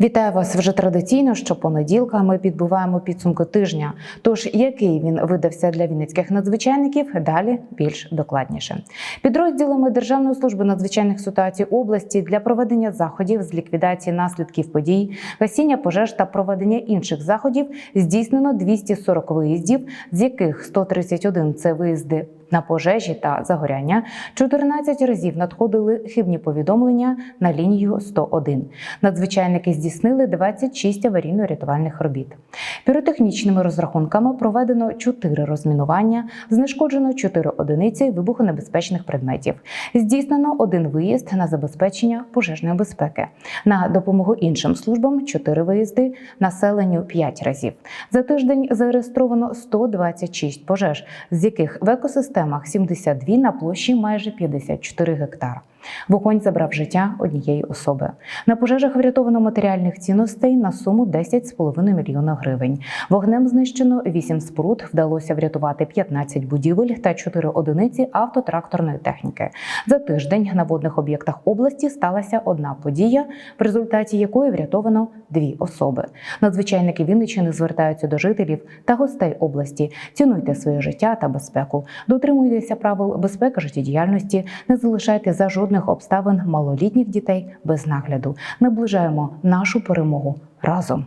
Вітаю вас вже традиційно. Що понеділка ми підбуваємо підсумки тижня. Тож який він видався для вінницьких надзвичайників? Далі більш докладніше. Підрозділами Державної служби надзвичайних ситуацій області для проведення заходів з ліквідації наслідків подій, гасіння пожеж та проведення інших заходів здійснено 240 виїздів, з яких 131 – це виїзди на пожежі та загоряння. 14 разів надходили хибні повідомлення на лінію 101. Надзвичайники здійснили 26 аварійно-рятувальних робіт. Піротехнічними розрахунками проведено 4 розмінування, знешкоджено 4 одиниці вибухонебезпечних предметів. Здійснено один виїзд на забезпечення пожежної безпеки. На допомогу іншим службам 4 виїзди, населенню 5 разів. За тиждень зареєстровано 126 пожеж, з яких в екосистемах 72 на площі майже 54 гектар. Вогонь забрав життя однієї особи. На пожежах врятовано матеріальних цінностей на суму 10,5 мільйона гривень. Вогнем знищено 8 споруд, вдалося врятувати 15 будівель та 4 одиниці автотракторної техніки. За тиждень на водних об'єктах області сталася одна подія, в результаті якої врятовано дві особи. Надзвичайники Вінниччини звертаються до жителів та гостей області. Цінуйте своє життя та безпеку, дотримуйтеся правил безпеки життєдіяльності, не залишайте за жодних обставин малолітніх дітей без нагляду. Наближаємо нашу перемогу разом.